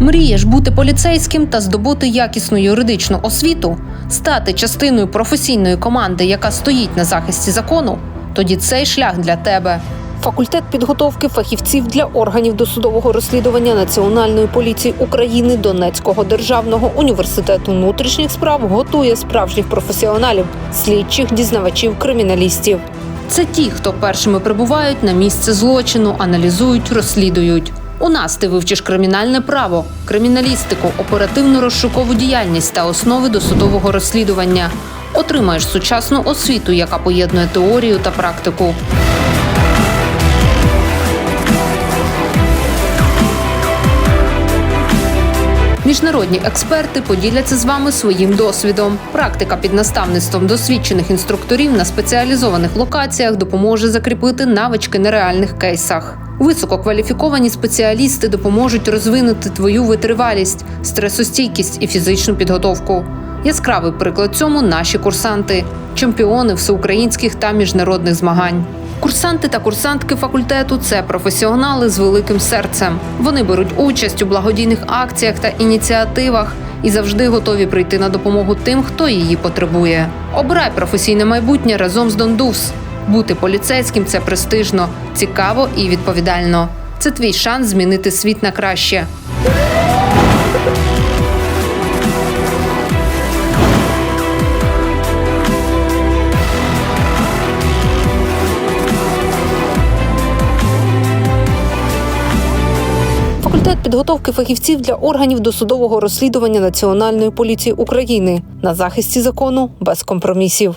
Мрієш бути поліцейським та здобути якісну юридичну освіту, стати частиною професійної команди, яка стоїть на захисті закону? Тоді цей шлях для тебе. Факультет підготовки фахівців для органів досудового розслідування Національної поліції України Донецького державного університету внутрішніх справ готує справжніх професіоналів, слідчих, дізнавачів, криміналістів. Це ті, хто першими прибувають на місце злочину, аналізують, розслідують. У нас ти вивчиш кримінальне право, криміналістику, оперативну розшукову діяльність та основи досудового розслідування. Отримаєш сучасну освіту, яка поєднує теорію та практику. Міжнародні експерти поділяться з вами своїм досвідом. Практика під наставництвом досвідчених інструкторів на спеціалізованих локаціях допоможе закріпити навички на реальних кейсах. Висококваліфіковані спеціалісти допоможуть розвинути твою витривалість, стресостійкість і фізичну підготовку. Яскравий приклад цьому наші курсанти, чемпіони всеукраїнських та міжнародних змагань. Курсанти та курсантки факультету це професіонали з великим серцем. Вони беруть участь у благодійних акціях та ініціативах і завжди готові прийти на допомогу тим, хто її потребує. Обирай професійне майбутнє разом з Дондус. Бути поліцейським це престижно, цікаво і відповідально. Це твій шанс змінити світ на краще. Факультет підготовки фахівців для органів досудового розслідування Національної поліції України на захисті закону без компромісів.